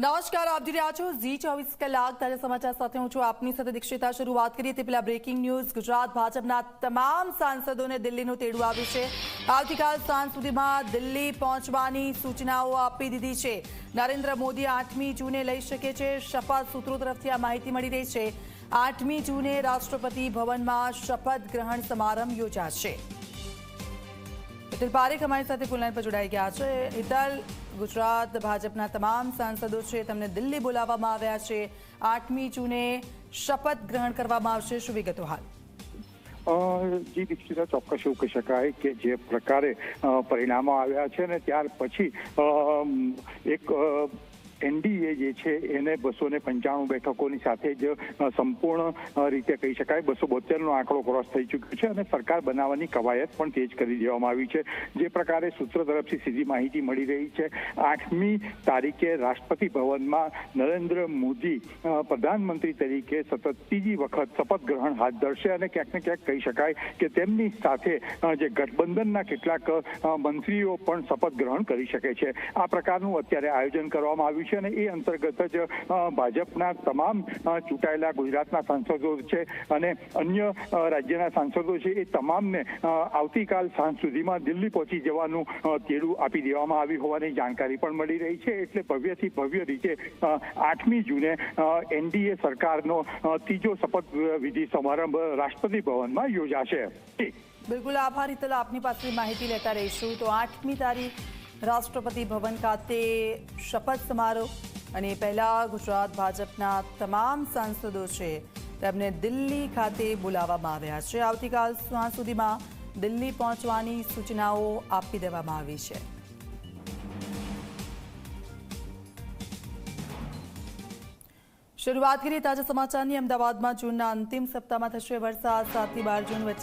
નમસ્કાર, આપ જોઈ રહ્યા છો ઝી ચોવીસ કલાક. તાજા સમાચાર સાથે હું છું આપની સાથે દીક્ષિતા. શરૂઆત કરીએ તે પેલા બ્રેકિંગ ન્યૂઝ ગુજરાત ભાજપના તમામ સાંસદોને દિલ્હીનું તેડું આવ્યું છે. આવતીકાલ સાંજ સુધીમાં દિલ્હી પહોંચવાની સૂચનાઓ આપી દીધી છે. નરેન્દ્ર મોદી આઠમી જૂને લઈ શકે છે. શપથ સૂત્રો તરફથી આ માહિતી મળી રહી છે. આઠમી જૂને રાષ્ટ્રપતિ ભવનમાં શપથ ગ્રહણ સમારંભ યોજાશે. હિતલ પારેખ અમારી સાથે ફૂલલાઈન પર જોડાઈ ગયા છે. હિતલ ગુજરાત ભાજપના તમામ સાંસદો છે, તેમને દિલ્હી બોલાવવામાં આવ્યા છે. આઠમી જૂને શપથ ગ્રહણ કરવામાં આવશે. શું વિગતો હાલ? જી દીક્ષિતા, ચોક્કસ એવું કહી શકાય કે જે પ્રકારે પરિણામો આવ્યા છે ને ત્યાર પછી એક એનડીએ જે છે એને બસો ને પંચાણું બેઠકોની સાથે જ સંપૂર્ણ રીતે કહી શકાય બસો બોતેરનો આંકડો ક્રોસ થઈ ચૂક્યો છે અને સરકાર બનાવવાની કવાયત પણ તેજ કરી દેવામાં આવી છે. જે પ્રકારે સૂત્ર તરફથી સીધી માહિતી મળી રહી છે, આઠમી તારીખે રાષ્ટ્રપતિ ભવનમાં નરેન્દ્ર મોદી પ્રધાનમંત્રી તરીકે સતત ત્રીજી વખત શપથ ગ્રહણ હાથ ધરશે અને ક્યાંક ને ક્યાંક કહી શકાય કે તેમની સાથે જે ગઠબંધનના કેટલાક મંત્રીઓ પણ શપથ ગ્રહણ કરી શકે છે. આ પ્રકારનું અત્યારે આયોજન કરવામાં આવ્યું છે. અને એ અંતર્ગત જ ભાજપના તમામ ચૂંટાયેલા ગુજરાતના સાંસદો છે અને અન્ય રાજ્યના સાંસદો છે, એ તમામને આવતીકાલ સાંજ સુધીમાં દિલ્હી પહોંચી જવાનું તેડું આપી દેવામાં આવ્યું હોવાની જાણકારી પણ મળી રહી છે. એટલે ભવ્યથી ભવ્ય રીતે આઠમી જૂને એનડીએ સરકારનો ત્રીજો શપથ વિધિ સમારંભ રાષ્ટ્રપતિ ભવનમાં યોજાશે. બિલકુલ આભાર, હિતલ, આપની પાસેથી માહિતી લેતા રહીશું. તો આઠમી તારીખ રાષ્ટ્રપતિ ભવન ખાતે શપથ સમારોહ અને પહેલા ગુજરાત ભાજપના તમામ સાંસદો છે તેમને દિલ્હી ખાતે બોલાવવામાં આવ્યા છે. આવતીકાલ સુધીમાં દિલ્હી પહોંચવાની સૂચનાઓ આપી દેવામાં આવી છે. શરૂઆત કરીએ તાજા સમાચારની. અમદાવાદમાં જૂનના અંતિમ સપ્તાહમાં થશે વરસાદ. સાતથી બાર જૂન વચ્ચે